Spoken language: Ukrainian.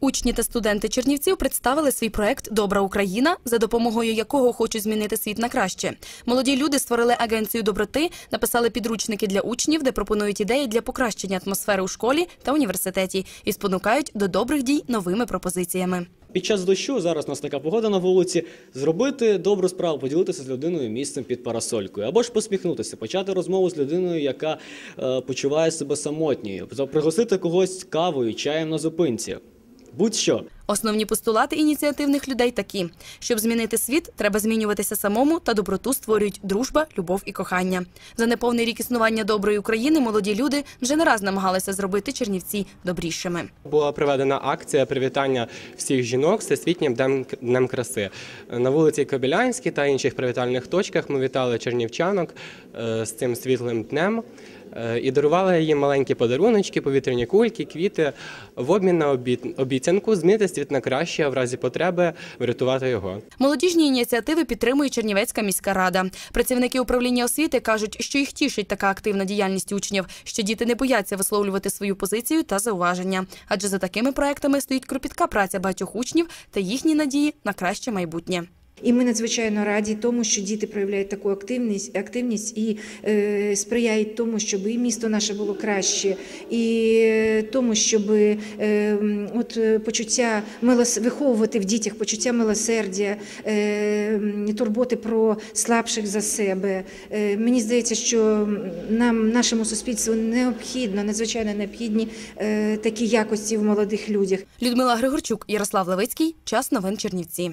Учні та студенти Чернівців представили свій проект Добра Україна, за допомогою якого хочуть змінити світ на краще. Молоді люди створили агенцію доброти, написали підручники для учнів, де пропонують ідеї для покращення атмосфери у школі та університеті і спонукають до добрих дій новими пропозиціями. Під час дощу зараз у нас така погода на вулиці. Зробити добру справу, поділитися з людиною місцем під парасолькою, або ж посміхнутися, почати розмову з людиною, яка е, почуває себе самотньою, пригласити когось кавою, чаєм на зупинці. Будь-що. Основні постулати ініціативних людей такі: щоб змінити світ, треба змінюватися самому та доброту створюють дружба, любов і кохання. За неповний рік існування доброї України молоді люди вже не раз намагалися зробити Чернівці добрішими. Була проведена акція привітання всіх жінок Всесвітнім днем, днем краси. На вулиці Кобилянській та інших привітальних точках ми вітали чернівчанок е, з цим світлим днем е, і дарували їм маленькі подаруночки, повітряні кульки, квіти в обмін на обі- обіцянку змінити світ на краще, а в разі потреби врятувати його. Молодіжні ініціативи підтримує Чернівецька міська рада. Працівники управління освіти кажуть, що їх тішить така активна діяльність учнів, що діти не бояться висловлювати свою позицію та зауваження. Адже за такими проектами стоїть кропітка праця багатьох учнів та їхні надії на краще майбутнє. І ми надзвичайно раді тому, що діти проявляють таку активність, активність і е, сприяють тому, щоб і місто наше було краще, і е, тому, щоб е, от е, почуття милос... виховувати в дітях почуття милосердя, е, турботи про слабших за себе. Е, мені здається, що нам, нашому суспільству, необхідно, надзвичайно необхідні е, такі якості в молодих людях. Людмила Григорчук, Ярослав Левицький. Час новин Чернівці.